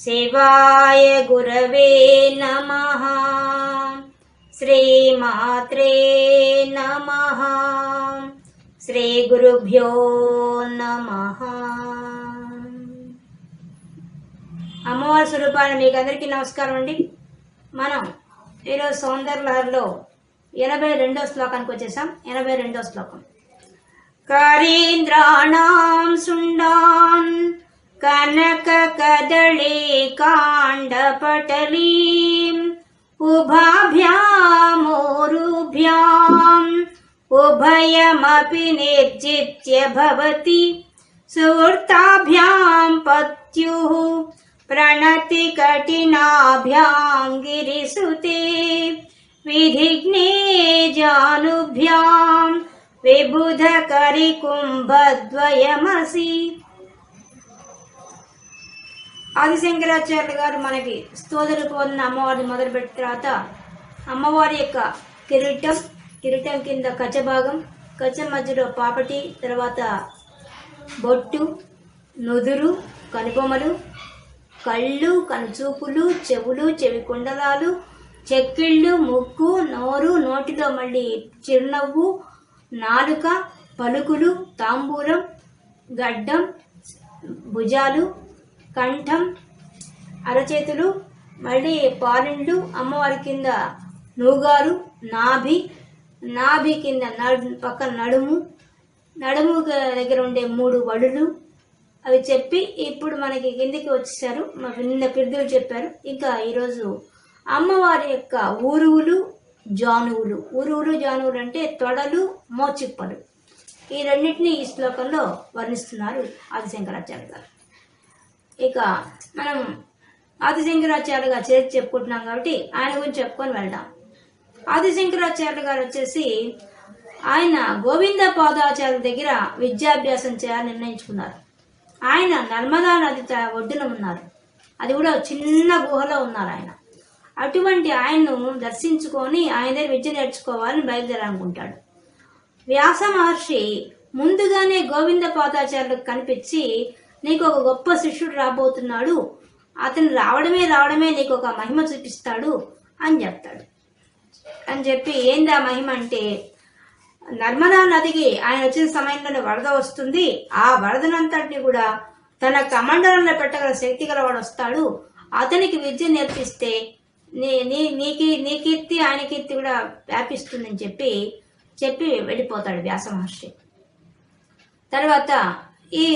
శివాయ గురవే నమ శ్రీమాత్రే నమ శ్రీ గురుభ్యో నమ అమ్మవారి స్వరూపాన్ని మీకు అందరికీ నమస్కారం అండి. మనం ఈరోజు సౌందర్యలహరిలో ఎనభై రెండో శ్లోకానికి వచ్చేసాం. ఎనభై రెండో శ్లోకం. కరీంద్రాణం శుండాన్ कनकदली उभाभ्यामोरुभ्याम् उभयमपि निर्जित्य भवति सुहर्ताभ्यां पत्युः प्रणतिकटिनाभ्यां गिरिसुते विधिघ्ने विधिग्नेजानुभ्यां विबुधकरिकुम्भद्वयमसि ఆదిశంకరాచార్యులు గారు మనకి స్తోదరు పోదిన అమ్మవారిని మొదలుపెట్టిన తర్వాత అమ్మవారి యొక్క కిరీటం కిరీటం కింద కచ్చ భాగం కచ్చ మధ్యలో పాపటి తర్వాత బొట్టు నుదురు కనుబొమ్మలు కళ్ళు కనుచూపులు చెవులు చెవి కుండలాలు చెక్కిళ్ళు ముక్కు నోరు నోటిలో మళ్ళీ చిరునవ్వు నాలుక పలుకులు తాంబూలం గడ్డం భుజాలు కంఠం అరచేతులు మళ్ళీ పాలిండ్లు అమ్మవారి కింద నూగారు నాభి నాభి కింద నడు పక్కన నడుము నడుము దగ్గర ఉండే మూడు వడులు. అవి చెప్పి ఇప్పుడు మనకి కిందికి వచ్చేసారు. మా నిన్న పిరుదులు చెప్పారు. ఇంకా ఈరోజు అమ్మవారి యొక్క ఊరువులు జానువులు. ఊరువులు జానువులు అంటే తొడలు మోచిప్పలు. ఈ రెండింటిని ఈ శ్లోకంలో వర్ణిస్తున్నారు ఆదిశంకరాచార్య గారు. ఇక మనం ఆదిశంకరాచార్యులుగా గారు చరిత్ర చెప్పుకుంటున్నాం కాబట్టి ఆయన గురించి చెప్పుకొని వెళ్దాం. ఆదిశంకరాచార్యులు గారు వచ్చేసి ఆయన గోవింద పాదాచార్యుల దగ్గర విద్యాభ్యాసం చేయాలని నిర్ణయించుకున్నారు. ఆయన నర్మదా నది ఒడ్డున ఉన్నారు. అది కూడా చిన్న గుహలో ఉన్నారు ఆయన. అటువంటి ఆయన్ను దర్శించుకొని ఆయన దగ్గర విద్య నేర్చుకోవాలని బయలుదేరాలనుకుంటాడు. వ్యాస మహర్షి ముందుగానే గోవింద పాదాచార్యులకు కనిపించి నీకు ఒక గొప్ప శిష్యుడు రాబోతున్నాడు. అతను రావడమే రావడమే నీకు ఒక మహిమ చూపిస్తాడు అని చెప్తాడు. అని చెప్పి ఏంది ఆ మహిమ అంటే నర్మదా నదికి ఆయన వచ్చిన సమయంలోనే వరద వస్తుంది. ఆ వరదనంతటిని కూడా తన కమండలంలో పెట్టగల శక్తి గలవాడు వస్తాడు. అతనికి విద్య నేర్పిస్తే నీ నీ నీకి నీ కీర్తి ఆయన కీర్తి కూడా వ్యాపిస్తుందని చెప్పి చెప్పి వెళ్ళిపోతాడు వ్యాస మహర్షి. తర్వాత ఈ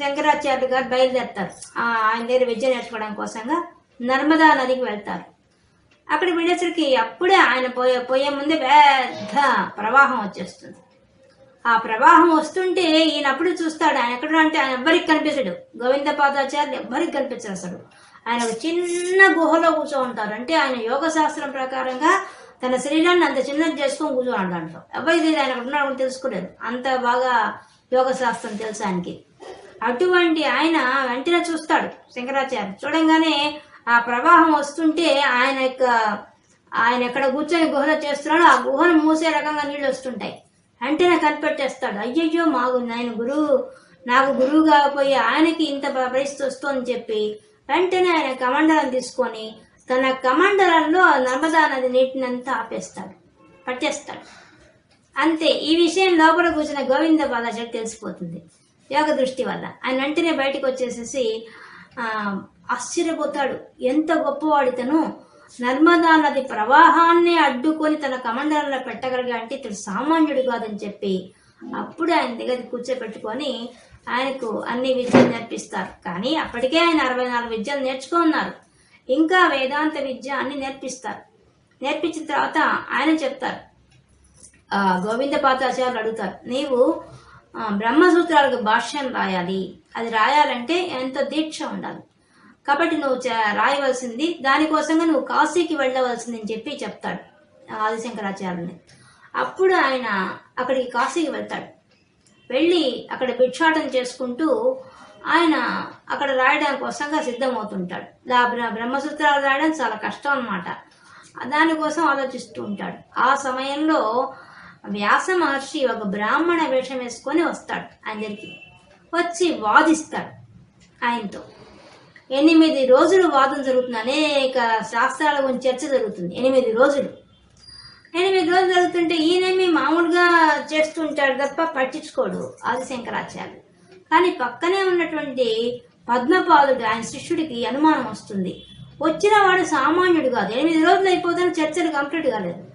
శంకరాచార్యులు గారు బయలుదేరుతారు. ఆయన దగ్గర విద్య నేర్చుకోవడం కోసంగా నర్మదా నదికి వెళ్తారు. అక్కడికి వెళ్ళేసరికి అప్పుడే ఆయన పోయే పోయే ముందే పెద్ద ప్రవాహం వచ్చేస్తుంది. ఆ ప్రవాహం వస్తుంటే ఈయన అప్పుడు చూస్తాడు. ఆయన ఎక్కడ అంటే ఆయన ఎవ్వరికి కనిపించడు. గోవింద పాదాచార్యులు ఎవ్వరికి కనిపించడు అసలు. ఆయన ఒక చిన్న గుహలో కూర్చో ఉంటారు. అంటే ఆయన యోగ శాస్త్రం ప్రకారంగా తన శరీరాన్ని అంత చిన్నది చేసుకొని కూర్చోన్నాడు దాంట్లో ఎవరికి ఆయన అక్కడ ఉన్నాడు తెలుసుకోలేదు. అంత బాగా యోగ శాస్త్రం తెలుసు ఆయనకి? అటువంటి ఆయన వెంటనే చూస్తాడు శంకరాచార్య చూడంగానే ఆ ప్రవాహం వస్తుంటే ఆయన యొక్క ఆయన ఎక్కడ కూర్చొని గుహలో చేస్తున్నాడో ఆ గుహను మూసే రకంగా నీళ్ళు వస్తుంటాయి. వెంటనే కనిపెట్టేస్తాడు. అయ్యయ్యో మాకు నేను గురువు నాకు గురువు కాకపోయి ఆయనకి ఇంత పరిస్థితి వస్తుందని చెప్పి వెంటనే ఆయన కమండలం తీసుకొని తన కమండలంలో నర్మదా నది నీటినంతా ఆపేస్తాడు. పట్టేస్తాడు. అంతే ఈ విషయం లోపల కూర్చున్న గోవింద పాదాచార్య తెలిసిపోతుంది యోగ దృష్టి వల్ల. ఆయన వెంటనే బయటకు వచ్చేసేసి ఆశ్చర్యపోతాడు. ఎంత గొప్పవాడు ఇతను నర్మదా నది ప్రవాహాన్ని అడ్డుకొని తన కమండలంలో పెట్టగలిగా అంటే ఇతడు సామాన్యుడు కాదని చెప్పి అప్పుడు ఆయన దగ్గర కూర్చోపెట్టుకొని ఆయనకు అన్ని విద్యలు నేర్పిస్తారు. కానీ అప్పటికే ఆయన అరవై నాలుగు విద్యలు నేర్చుకున్నారు. ఇంకా వేదాంత విద్య అన్ని నేర్పిస్తారు. నేర్పించిన తర్వాత ఆయన చెప్తారు. గోవింద పాతాచార్యులు అడుగుతారు. నీవు బ్రహ్మసూత్రాలకు భాష్యం రాయాలి. అది రాయాలంటే ఎంతో దీక్ష ఉండాలి? కాబట్టి నువ్వు చ- రాయవలసింది దానికోసంగా నువ్వు కాశీకి వెళ్ళవలసింది అని చెప్పి చెప్తాడు ఆదిశంకరాచార్యుని. అప్పుడు ఆయన అక్కడికి కాశీకి వెళ్తాడు. వెళ్ళి అక్కడ భిక్షాటం చేసుకుంటూ ఆయన అక్కడ రాయడం కోసంగా సిద్ధమవుతుంటాడు. బ్రహ్మసూత్రాలు రాయడం చాలా కష్టం అనమాట దానికోసం ఆలోచిస్తూ ఉంటాడు. ఆ సమయంలో వ్యాస మహర్షి ఒక బ్రాహ్మణ వేషం వేసుకొని వస్తాడు ఆయన దగ్గరికి వచ్చి వాదిస్తాడు ఆయనతో. ఎనిమిది రోజులు వాదం జరుగుతుంది. అనేక శాస్త్రాల గురించి చర్చ జరుగుతుంది. ఎనిమిది రోజులు. ఎనిమిది రోజులు జరుగుతుంటే ఈయనేమి మామూలుగా చేస్తుంటాడు తప్ప పట్టించుకోడు ఆదిశంకరాచార్యులు కానీ పక్కనే ఉన్నటువంటి పద్మపాదుడు ఆయన శిష్యుడికి అనుమానం వస్తుంది. వచ్చిన వాడు సామాన్యుడు కాదు. ఎనిమిది రోజులు అయిపోతాను చర్చలు కంప్లీట్ కాలేదు.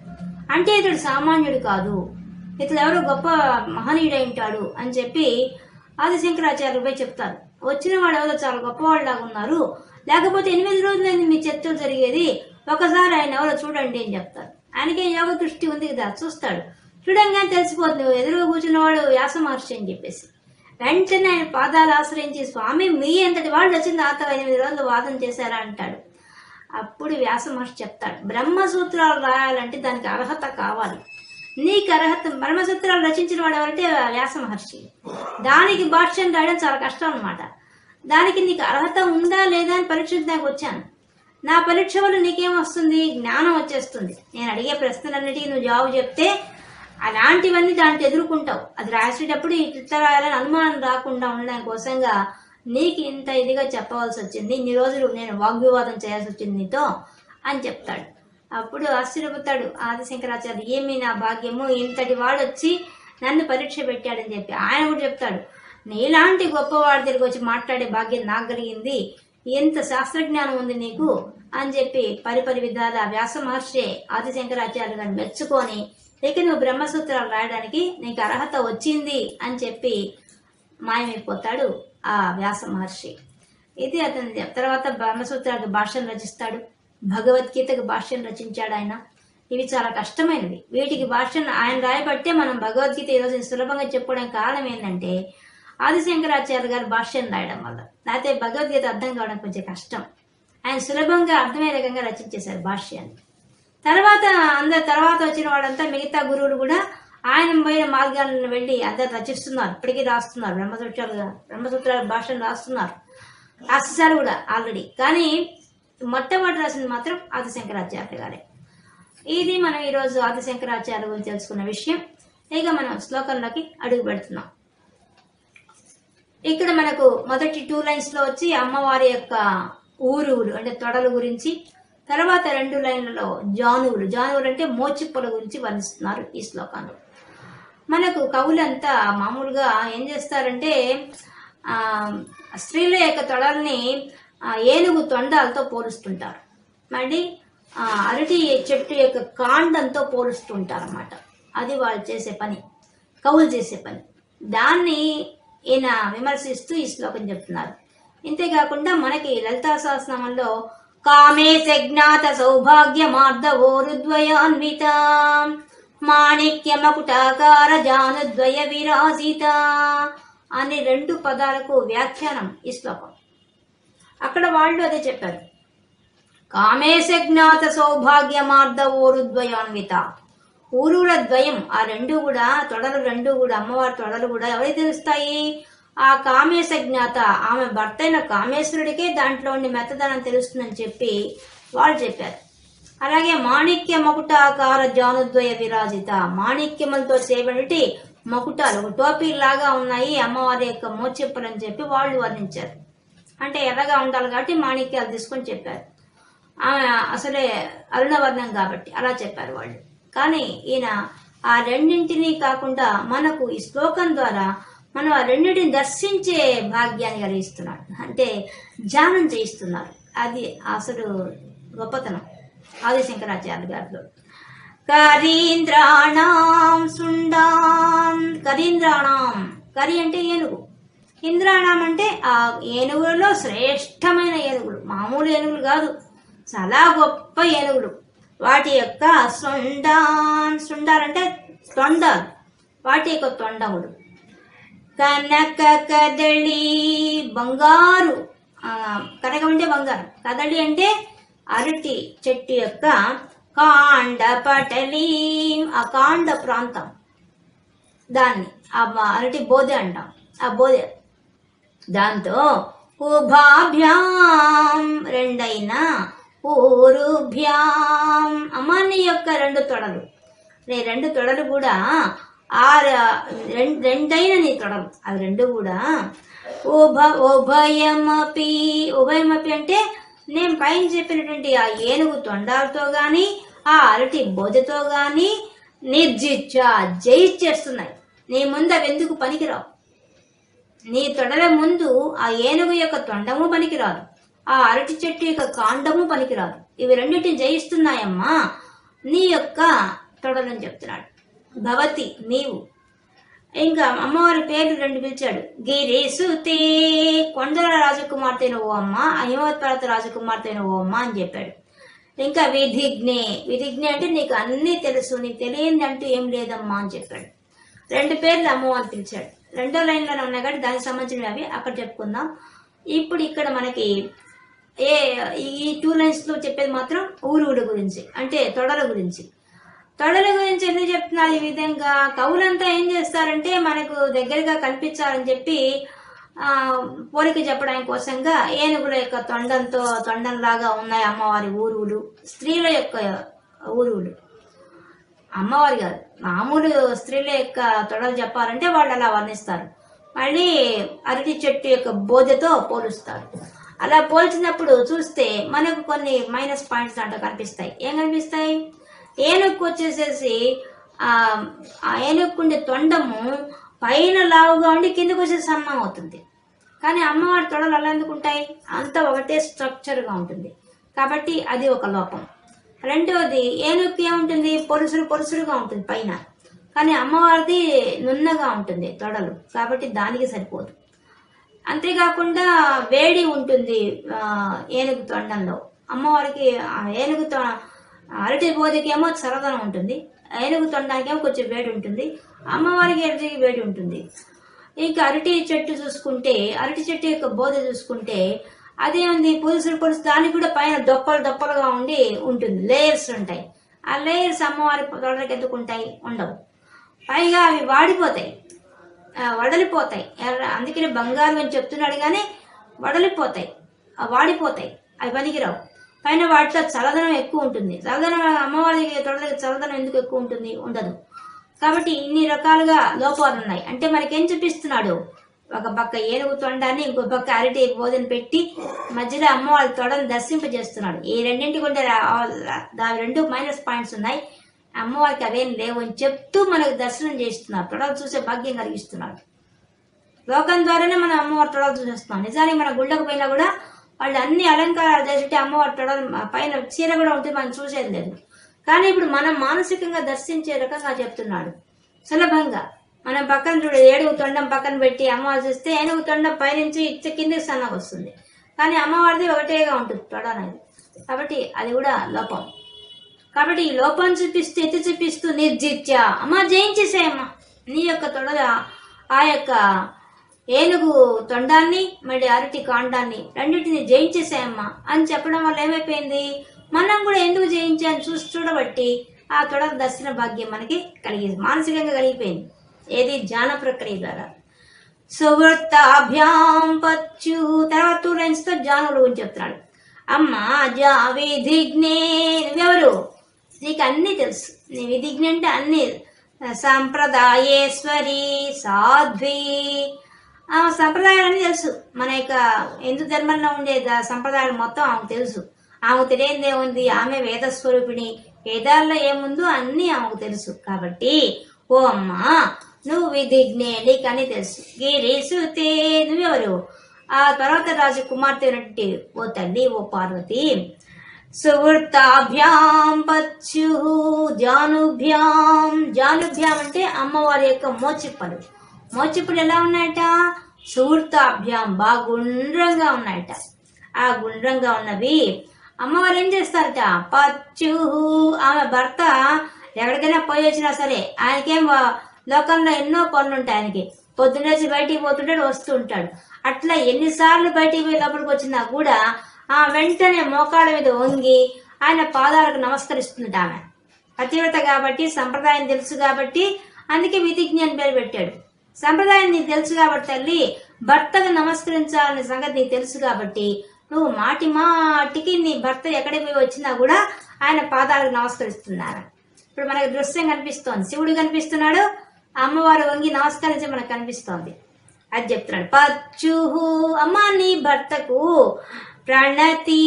అంటే ఇతడు సామాన్యుడు కాదు. ఇతడు ఎవరో గొప్ప మహనీయుడై ఉంటాడు అని చెప్పి ఆది శంకరాచార్యులపై చెప్తారు. వచ్చిన వాడు ఎవరో చాలా గొప్పవాళ్ళలాగా ఉన్నారు. లేకపోతే ఎనిమిది రోజులైంది మీ చర్చలు జరిగేది. ఒకసారి ఆయన ఎవరో చూడండి అని చెప్తారు. ఆయనకే యోగ దృష్టి ఉంది కదా చూస్తాడు. చూడంగానే తెలిసిపోతుంది ఎదురుగా కూర్చున్నవాడు వ్యాస మహర్షి అని చెప్పేసి. వెంటనే ఆయన పాదాలు ఆశ్రయించి స్వామి మీ ఎంతటి వాళ్ళు వచ్చింది ఆత ఎనిమిది రోజులు వాదన చేశారా? అంటాడు. అప్పుడు వ్యాస మహర్షి చెప్తాడు బ్రహ్మసూత్రాలు రాయాలంటే దానికి అర్హత కావాలి. నీకు అర్హత బ్రహ్మసూత్రాలు రచించిన వాడు ఎవరంటే వ్యాస మహర్షి. దానికి భాష్యం రాయడం చాలా కష్టం అనమాట దానికి నీకు అర్హత ఉందా లేదా అని పరీక్షించడానికి వచ్చాను. నా పరీక్ష వల్ల నీకేం వస్తుంది? జ్ఞానం వచ్చేస్తుంది. నేను అడిగే ప్రశ్నలన్నిటికీ నువ్వు జవాబు చెప్తే అలాంటివన్నీ దాంట్లో ఎదుర్కొంటావు. అది రాసేటప్పుడు ఇట్లా రాయాలని అనుమానం రాకుండా ఉండడం కోసంగా నీకు ఇంత ఇదిగా చెప్పవలసి వచ్చింది ఇన్ని రోజులు నేను వాగ్వివాదం చేయాల్సి వచ్చింది నీతో అని చెప్తాడు. అప్పుడు ఆశ్చర్యపోతాడు ఆదిశంకరాచార్య ఏమి నా భాగ్యము? ఇంతటి వాడు వచ్చి నన్ను పరీక్ష పెట్టాడని చెప్పి ఆయన కూడా చెప్తాడు. నీలాంటి గొప్పవాడి దగ్గరికి వచ్చి మాట్లాడే భాగ్యం నాకు కలిగింది. ఎంత శాస్త్రజ్ఞానం ఉంది నీకు అని చెప్పి పరిపరి విధాల వ్యాస మహర్షి ఆదిశంకరాచార్య గారిని మెచ్చుకొని ఇక నువ్వు బ్రహ్మసూత్రాలు రాయడానికి నీకు అర్హత వచ్చింది అని చెప్పి మాయమైపోతాడు. ఆ వ్యాస మహర్షి. ఇది అతని తర్వాత బ్రహ్మసూత్రాలకు భాష్యం రచిస్తాడు. భగవద్గీతకు భాష్యం రచించాడు ఆయన. ఇవి చాలా కష్టమైనవి. వీటికి భాష్యం ఆయన రాయబట్టే మనం భగవద్గీత ఈరోజు సులభంగా చెప్పుకోవడానికి కారణం ఏంటంటే ఆదిశంకరాచార్య గారు భాష్యం రాయడం వల్ల. లేకపోతే భగవద్గీత అర్థం కావడం కొంచెం కష్టం. ఆయన సులభంగా అర్థమయ్యే రకంగా రచించేశారు భాష్యాన్ని. తర్వాత అందరు తర్వాత వచ్చిన వాళ్ళంతా మిగతా గురువులు కూడా ఆయన పోయిన మార్గాలను వెళ్ళి అందరు రచిస్తున్నారు. ఇప్పటికీ రాస్తున్నారు. బ్రహ్మసూత్రాలు బ్రహ్మసూత్రాల భాషను రాస్తున్నారు. రాసేసారు కూడా ఆల్రెడీ కానీ మొట్టమొదటి రాసింది మాత్రం ఆదిశంకరాచార్య గారే. ఇది మనం ఈరోజు ఆదిశంకరాచార్య గురించి తెలుసుకున్న విషయం. ఇక మనం శ్లోకంలోకి అడుగు పెడుతున్నాం. ఇక్కడ మనకు మొదటి టూ లైన్స్లో వచ్చి అమ్మవారి యొక్క ఊరువులు అంటే తొడల గురించి తర్వాత రెండు లైన్లలో జానువులు. జానువులు అంటే మోచిప్పల గురించి వర్ణిస్తున్నారు ఈ శ్లోకంలో మనకు కవులంతా మామూలుగా ఏం చేస్తారంటే స్త్రీల యొక్క తొడల్ని ఏనుగు తొండాలతో పోలుస్తుంటారు. మళ్ళీ అరటి చెట్టు యొక్క కాండంతో పోలుస్తుంటారు అన్నమాట అది వాళ్ళు చేసే పని. కవులు చేసే పని. దాన్ని ఈయన విమర్శిస్తూ ఈ శ్లోకం చెప్తున్నారు. ఇంతేకాకుండా మనకి లలితా సహస్రనామంలో కామే సజ్ఞాత సౌభాగ్య మార్ధవోరుద్వయాన్విత మాణిక్యమకుటాకార జానుద్వయ విరాజిత అనే రెండు పదాలకు వ్యాఖ్యానం ఈ శ్లోకం. అక్కడ వాళ్ళు అదే చెప్పారు. కామేశ జ్ఞాత సౌభాగ్య మార్ధవోరుద్వయాన్విత ఊరుల ద్వయం ఆ రెండు కూడా తొడలు రెండు కూడా అమ్మవారి తొడలు కూడా ఎవరికి తెలుస్తాయి? ఆ కామేశ జ్ఞాత ఆమె భర్త అయిన కామేశ్వరుడికే దాంట్లో ఉండి మెత్తదనం తెలుస్తుందని చెప్పి వాళ్ళు చెప్పారు. అలాగే మాణిక్య మకుటాకార జానుద్వయ విరాజిత. మాణిక్యములతో చేయబడి మకుటాలు ఒక లాగా ఉన్నాయి. అమ్మవారి యొక్క మోచెప్పులని చెప్పి వాళ్ళు వర్ణించారు. అంటే ఎర్రగా ఉండాలి కాబట్టి మాణిక్యాలు తీసుకొని చెప్పారు. ఆమె అసలే అరుణవర్ణం కాబట్టి అలా చెప్పారు వాళ్ళు. కానీ ఈయన ఆ రెండింటినీ కాకుండా మనకు ఈ శ్లోకం ద్వారా మనం ఆ రెండింటిని దర్శించే భాగ్యాన్ని కలిగిస్తున్నాడు. అంటే ధ్యానం చేయిస్తున్నారు. అది అసలు గొప్పతనం. ఆదిశంకరాచార్య గారిలో కరీంద్రాణం సుండాం కరీంద్రాణం. కరి అంటే ఏనుగు. ఇంద్రాణం అంటే ఆ ఏనుగులలో శ్రేష్టమైన ఏనుగులు. మామూలు ఏనుగులు కాదు. చాలా గొప్ప ఏనుగులు. వాటి యొక్క సొండాన్ సుండాలంటే తొండాలు. వాటి యొక్క తొండములు. కనక కదళి బంగారు. కనకం అంటే బంగారం. కదళి అంటే అరటి చెట్టు యొక్క కాండ పటలి ఆ కాండ ప్రాంతం. దాన్ని ఆ అరటి బోధె అంటాం. ఆ బోధె దాంతో ఉభాభ్యాం రెండైన ఊరుభ్యాం. అమ్మాని యొక్క రెండు తొడలు. నీ రెండు తొడలు కూడా ఆ ర- రెండైన నీ తొడలు. అవి రెండు కూడా ఉభ ఉభయమపి ఉభయమపి అంటే నేను పైన చెప్పినటువంటి ఆ ఏనుగు తొండాలతో గాని ఆ అరటి బోధతో గాని నిర్జిచ్చ జయిచ్చేస్తున్నాయి నీ ముందు అవి ఎందుకు పనికిరావు? నీ తొడల ముందు ఆ ఏనుగు యొక్క తొండము పనికిరాదు. ఆ అరటి చెట్టు యొక్క కాండము పనికిరాదు. ఇవి రెండింటిని జయిస్తున్నాయమ్మా. నీ యొక్క తొడలని చెప్తున్నాడు. భవతి నీవు ఇంకా అమ్మవారి పేర్లు రెండు పిలిచాడు. గిరిసుతే కొండల రాజకుమార్తెను ఓ అమ్మ హిమవత్ పర్వత రాజకుమార్తెను ఓ అమ్మ అని చెప్పాడు. ఇంకా విధిజ్ఞే విధిజ్ఞే అంటే నీకు అన్నీ తెలుసు నీకు తెలియని అంటూ ఏం లేదమ్మా అని చెప్పాడు. రెండు పేర్లు అమ్మవారిని పిలిచాడు. రెండో లైన్లోనే ఉన్నాయి కాబట్టి దానికి సంబంధించినవి అవి అక్కడ చెప్పుకుందాం. ఇప్పుడు ఇక్కడ మనకి ఏ ఈ టూ లైన్స్లో చెప్పేది మాత్రం ఊరు గురించి అంటే తొడల గురించి. తొడల గురించి ఎందుకు చెప్తున్నారు ఈ విధంగా? కవులంతా ఏం చేస్తారంటే మనకు దగ్గరగా కనిపించాలని చెప్పి పోలిక చెప్పడానికి కోసంగా ఏనుగుల యొక్క తొండంతో తొండంలాగా ఉన్నాయి అమ్మవారి ఊరువులు స్త్రీల యొక్క ఊరువులు. అమ్మవారి కాదు మామూలు స్త్రీల యొక్క తొడలు చెప్పాలంటే వాళ్ళు అలా వర్ణిస్తారు. మళ్ళీ అరటి చెట్టు యొక్క బోధతో పోలుస్తారు. అలా పోల్చినప్పుడు చూస్తే మనకు కొన్ని మైనస్ పాయింట్స్ దాంట్లో కనిపిస్తాయి. ఏం కనిపిస్తాయి? ఏనుక్కు వచ్చేసేసి ఆ ఆ తొండము పైన లావుగా ఉండి కిందకు వచ్చేసి సన్నం అవుతుంది. కానీ అమ్మవారి తొడలు అలా ఎందుకు ఉంటాయి? అంతా ఒకటే స్ట్రక్చర్గా ఉంటుంది. కాబట్టి అది ఒక లోపం. రెండవది ఏనుగుకి ఏముంటుంది? పొరుసులు పొరుసులుగా ఉంటుంది పైన. కానీ అమ్మవారిది నున్నగా ఉంటుంది తొడలు. కాబట్టి దానికి సరిపోదు. అంతేకాకుండా వేడి ఉంటుంది ఏనుగు తొండంలో. అమ్మవారికి ఏనుగు తొ అరటి బోధకేమో చల్లదనం ఉంటుంది ఏనుగు తొండాకేమో కొంచెం వేడి ఉంటుంది అమ్మవారికి ఎరటికి వేడి ఉంటుంది. ఇంకా అరటి చెట్టు చూసుకుంటే అరటి చెట్టు యొక్క బోధ చూసుకుంటే అదేముంది పులుసులు పులుసు దానికి కూడా పైన దొప్పలు దొప్పలుగా ఉండి ఉంటుంది లేయర్స్ ఉంటాయి. ఆ లేయర్స్ అమ్మవారి తొడలకి ఎందుకుంటాయి ఉండవు. పైగా అవి వాడిపోతాయి వడలిపోతాయి. అందుకనే బంగారం అని చెప్తున్నాడు కానీ వడలిపోతాయి వాడిపోతాయి అవి పనికిరావు. పైన వాటిలో చల్లదనం ఎక్కువ ఉంటుంది. చల్లదనం అమ్మవారికి తొడలకి చల్లదనం ఎందుకు ఎక్కువ ఉంటుంది? ఉండదు. కాబట్టి ఇన్ని రకాలుగా లోపాలు ఉన్నాయి. అంటే మనకేం చూపిస్తున్నాడు? ఒక పక్క ఏనుగు తొండాన్ని ఇంకో పక్క అరటి బోధన పెట్టి మధ్యలో అమ్మవారి తొడని దర్శింపజేస్తున్నాడు. ఈ రెండింటి కొంటే దాని రెండు మైనస్ పాయింట్స్ ఉన్నాయి. అమ్మవారికి అవేం లేవు అని చెప్తూ మనకు దర్శనం చేస్తున్నారు తొడలు చూసే భాగ్యం కలిగిస్తున్నాడు. లోకం ద్వారానే మనం అమ్మవారి తొడలు చూసేస్తున్నాం. నిజానికి మన గుళ్ళకు పోయినా కూడా వాళ్ళు అన్ని అలంకారాలు చేస్తుంటే అమ్మవారి తొడలు పైన చీర కూడా ఉంటే మనం చూసేది లేదు. కానీ ఇప్పుడు మనం మానసికంగా దర్శించే రకంగా చెప్తున్నాడు. సులభంగా. మనం పక్కన చూడు ఏడుగు తొండం పక్కన పెట్టి అమ్మవారు చూస్తే ఏనుగు తొండం పైనుంచి ఇచ్చ కిందకి సన్నగా వస్తుంది. కానీ అమ్మవారిది ఒకటేగా ఉంటుంది తొడ అనేది కాబట్టి అది కూడా లోపం. కాబట్టి ఈ లోపం చూపిస్తూ ఎత్తి చూపిస్తూ నిర్జిత్య. అమ్మ జయించేసేయమ్మా. నీ యొక్క తొడల ఆ యొక్క ఏనుగు తొండాన్ని మళ్ళీ అరటి కాండాన్ని రెండింటిని జయించేసాయమ్మా అని చెప్పడం వల్ల ఏమైపోయింది? మనం కూడా ఎందుకు జయించాను చూసి చూడబట్టి ఆ తొడ దర్శన భాగ్యం మనకి కలిగింది. మానసికంగా కలిగిపోయింది. ఏది? ధ్యాన ప్రక్రియ ద్వారా. సువృత్తాభ్యాం పచ్చు తర్వాత టూ లైన్స్తో గురించి చెప్తున్నాడు. అమ్మ జా విధిజ్ఞే. నువ్వెవరు? నీకు అన్నీ తెలుసు. నీ విధిజ్ఞ అంటే అన్ని. సంప్రదాయేశ్వరి సాధ్వి. సంప్రదాయాలన్నీ తెలుసు. మన యొక్క హిందూ ధర్మంలో ఉండే సంప్రదాయాలు మొత్తం ఆమెకు తెలుసు. ఆమెకు తెలియదే ఉంది ఆమె వేద స్వరూపిణి వేదాల్లో ఏముందో అన్నీ ఆమెకు తెలుసు. కాబట్టి ఓ అమ్మా నువ్వు విధిజ్ఞే నీకు అని తెలుసు. గిరీసుతే నువ్వెవరు ఆ తర్వాత రాజు కుమార్తె అయినటువంటి ఓ తల్లి ఓ పార్వతి. సువృత్తాభ్యాం పచ్చు జానుభ్యాం. జానుభ్యాం అంటే అమ్మవారి యొక్క మోచిప్పలు. మోచిప్పలు ఎలా ఉన్నాయట? సువృత్తాభ్యాం బాగా గుండ్రంగా ఉన్నాయట. ఆ గుండ్రంగా ఉన్నవి అమ్మవారు ఏం చేస్తారట? పచ్చు ఆమె భర్త ఎక్కడికైనా పోయి వచ్చినా సరే ఆయనకేం వా- లోకంలో ఎన్నో పనులు ఉంటాయి ఆయనకి. పొద్దున్నేసి బయటికి పోతుంటాడు వస్తూ ఉంటాడు. అట్లా ఎన్నిసార్లు బయటికి పోయి లోపలికి వచ్చినా కూడా ఆ వెంటనే మోకాళ్ళ మీద వంగి ఆయన పాదాలకు నమస్కరిస్తుంది ఆమె. పతివ్రత కాబట్టి సంప్రదాయం తెలుసు కాబట్టి అందుకే విధిజ్ఞ అని పేరు పెట్టాడు. సంప్రదాయం నీకు తెలుసు కాబట్టి తల్లి భర్తకు నమస్కరించాలనే సంగతి నీకు తెలుసు కాబట్టి నువ్వు మాటి మాటికి నీ భర్త ఎక్కడికి పోయి వచ్చినా కూడా ఆయన పాదాలకు నమస్కరిస్తున్నారు? ఇప్పుడు మనకు దృశ్యం కనిపిస్తోంది. శివుడు కనిపిస్తున్నాడు అమ్మవారు వంగి నమస్కరించి మనకు కనిపిస్తోంది. అది చెప్తున్నాడు పచ్చుహు అమ్మ నీ భర్తకు ప్రణతి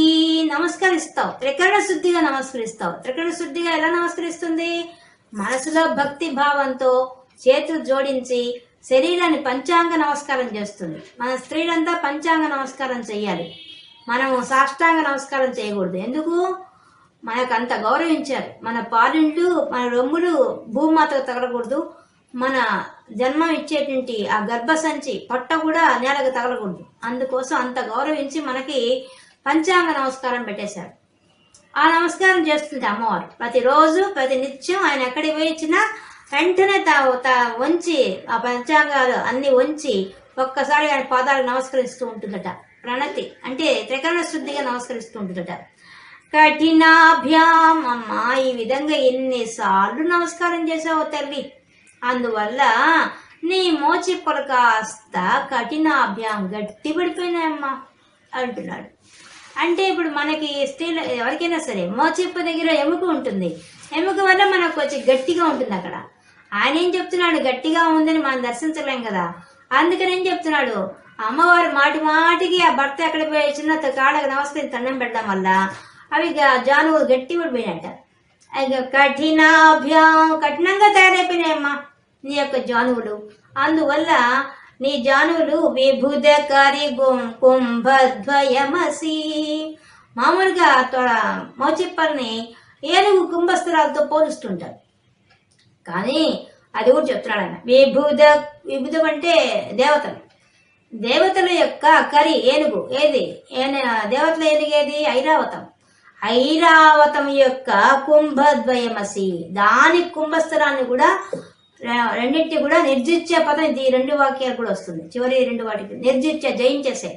నమస్కరిస్తావు. త్రికరణ శుద్ధిగా నమస్కరిస్తావు. త్రికరణ శుద్ధిగా ఎలా నమస్కరిస్తుంది? మనసులో భక్తి భావంతో చేతులు జోడించి శరీరాన్ని పంచాంగ నమస్కారం చేస్తుంది. మన స్త్రీలంతా పంచాంగ నమస్కారం చేయాలి మనము సాష్టాంగ నమస్కారం చేయకూడదు. ఎందుకు? మనకు అంత గౌరవించారు. మన పాలింట్లు మన రొమ్ములు భూమాతకు తగలకూడదు. మన జన్మం ఇచ్చేటువంటి ఆ గర్భసంచి పొట్ట కూడా నేలకు తగలకూడదు. అందుకోసం అంత గౌరవించి మనకి పంచాంగ నమస్కారం పెట్టేశారు. ఆ నమస్కారం చేస్తుంది అమ్మవారు. ప్రతిరోజు ప్రతి నిత్యం ఆయన ఎక్కడికి పోయించినా వెంటనే తా తా వంచి ఆ పంచాంగాలు అన్ని వంచి ఒక్కసారి ఆయన పాదాలు నమస్కరిస్తూ ఉంటుందట. ప్రణతి అంటే త్రికరణ శుద్ధిగా నమస్కరిస్తూ ఉంటుందట. కఠినాభ్యాం అమ్మా ఈ విధంగా ఎన్నిసార్లు నమస్కారం చేసావు తల్లి. అందువల్ల నీ మోచిప్పలు కాస్త కఠినాభ్యాం గట్టి పడిపోయినాయమ్మా అంటున్నాడు. అంటే ఇప్పుడు మనకి స్త్రీలు ఎవరికైనా సరే మోచిప్ప దగ్గర ఎముక ఉంటుంది. ఎముక వల్ల మనకు కొంచెం గట్టిగా ఉంటుంది అక్కడ. ఆయన ఏం చెప్తున్నాడు? గట్టిగా ఉందని మనం దర్శించలేం కదా. అందుకని ఏం చెప్తున్నాడు? అమ్మవారు మాటి మాటికి ఆ భర్త ఎక్కడ పోయి చిన్న కాళ్ళకు నమస్కరించి దండం పెట్టడం వల్ల అవి గా- జానువులు గట్టి పడిపోయినట్ట. ఇక కఠినాభ్యాం కఠినంగా తయారైపోయినాయమ్మా నీ యొక్క జానువులు. అందువల్ల నీ జానువులు విభుదకరి గుం- కుంభద్వయమసి. మామూలుగా తొడ మోచిప్పల్ని ఏనుగు కుంభస్థలాలతో పోలుస్తుంటారు. కానీ అది కూడా చెప్తున్నాడు ఆయన. విభుద విభుదం అంటే దేవతలు. దేవతల యొక్క కరి ఏనుగు ఏది? దేవతల ఏనుగు ఏది? ఐరావతం. ఐరావతం యొక్క కుంభద్వయమసి. దాని కుంభస్థలాన్ని కూడా రెండింటి కూడా నిర్జిత్య పదం ఇది. రెండు వాక్యాలు కూడా వస్తుంది. చివరి రెండు వాటికి నిర్జిత్య జయించేసే.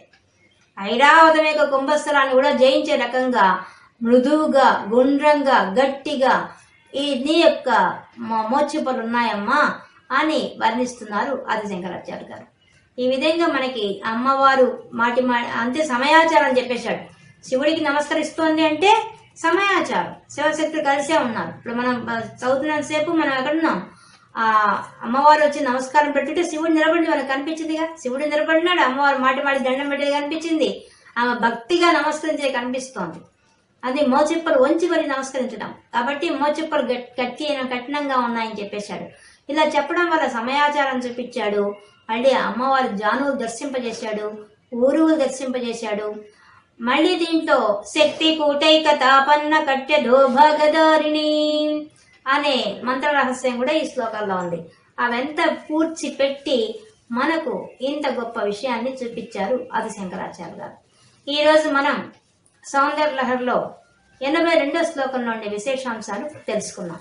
ఐరావతం యొక్క కుంభస్థలాన్ని కూడా జయించే రకంగా మృదువుగా గుండ్రంగా గట్టిగా ఈ నీ యొక్క మోచిపలు ఉన్నాయమ్మా అని వర్ణిస్తున్నారు ఆది శంకరాచార్య గారు. ఈ విధంగా మనకి అమ్మవారు మాటి మా అంతే సమయాచారం చెప్పేశాడు. శివుడికి నమస్కరిస్తోంది అంటే సమయాచారం. శివశక్తులు కలిసే ఉన్నారు. ఇప్పుడు మనం చదువుతున్న సేపు మనం ఎక్కడున్నాం? ఆ అమ్మవారు వచ్చి నమస్కారం పెట్టుకుంటే శివుడు నిలబడి మనకు కనిపించిందిగా? శివుడు నిలబడినాడు అమ్మవారు మాటి మాటి దండం పెట్టేది కనిపించింది. ఆమె భక్తిగా నమస్కరించేది కనిపిస్తోంది. అది మోచిప్పలు వంచి మరి నమస్కరించడం కాబట్టి మోచిప్పలు గట్టి అయిన కఠినంగా ఉన్నాయని చెప్పేశాడు. ఇలా చెప్పడం వల్ల సమయాచారం చూపించాడు. మళ్ళీ అమ్మవారి జానువులు దర్శింపజేశాడు. ఊరువులు దర్శింపజేశాడు. మళ్ళీ దీంట్లో శక్తి కూటైక తాపన్న కట్టె దోభగదారిణి అనే మంత్ర రహస్యం కూడా ఈ శ్లోకాల్లో ఉంది. అవంతా పూడ్చి పెట్టి మనకు ఇంత గొప్ప విషయాన్ని చూపించారు ఆది శంకరాచార్య గారు ఈరోజు మనం సౌందర్య లహర్లో ఎనభై రెండో శ్లోకంలో ఉండే విశేషాంశాలు తెలుసుకున్నాం.